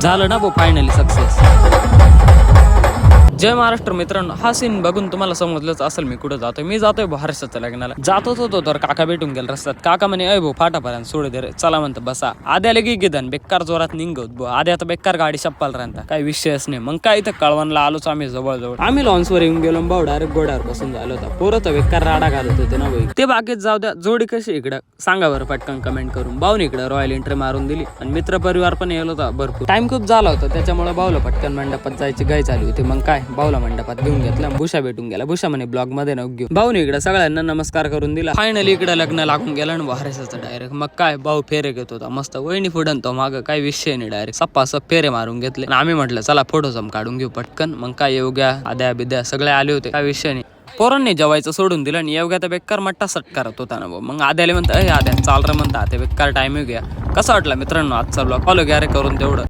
झालं ना भाऊ फायनली सक्सेस जय महाराष्ट्र मित्रांनो हा सीन बघून तुम्हाला समजलंच असेल मी कुठं जातोय. मी जातोय भारताच्या लग्नाला. जातच होतो तर काका भेटून गेला रस्त्यात. काका म्हणे अय भाऊ फाटापर्यंत सोड दे रे. चला म्हणतो बसा. आद्या लगे गिदन बेकार जोरात निघत भाऊ आद्या आता बेकार गाडी शप्पाल राहता काही विषयच नाही. मग काय इथं कळवणला आलोच आम्ही जवळजवळ. आम्ही लॉन्सवर येऊन गेलो भाऊ डायरेक्ट गोड्यावर बसून झालो होता. पोरं तर बेकार राडा घालत होते ना भाई ते बागेत जाऊ द्या. जोडी कशी इकडं? सांगा बरं पटकन कमेंट करून. भाऊन इकडं रॉयल एंट्री मारून दिली. आणि मित्र परिवार पण येलो होता भरपूर. टाइम खूप झाला होता. त्याच्यामुळे भाऊला पटकन मंडपात जायची गाय झाली होती. मग काय? भाऊला मंडपात घेऊन घेतला. भूषा भेटून गेला. भूषा म्हणे ब्लॉगमध्ये न घेऊ. भाऊने इकडे सगळ्यांना नमस्कार करून दिला. फायनली इकडे लग्न लागून गेला आणि वारसाचं डायरेक्ट मग काय भाऊ फेरे घेत होता. मस्त वहिनी फुडन तो माग काय विषय नाही डायरेक्ट सप्पा सप फेरे मारून घेतले. आणि आम्ही म्हटलं चला फोटो जम काढून घेऊ पटकन. मग काय येऊ घ्या आद्या बिद्या सगळे आले होते. काय विषय नाही. पोरांनी जेवायचं सोडून दिलं आणि येवग्या तर बेकार मट्टा सट करत होता ना भाऊ. मग आद्याला म्हणतं अय आद्या चाल रे म्हणता ते बेकार टाइम येऊ घ्या. कसं वाटलं मित्रांनो आजचा ब्लॉग फॉलो घ्या रे करून तेवढं.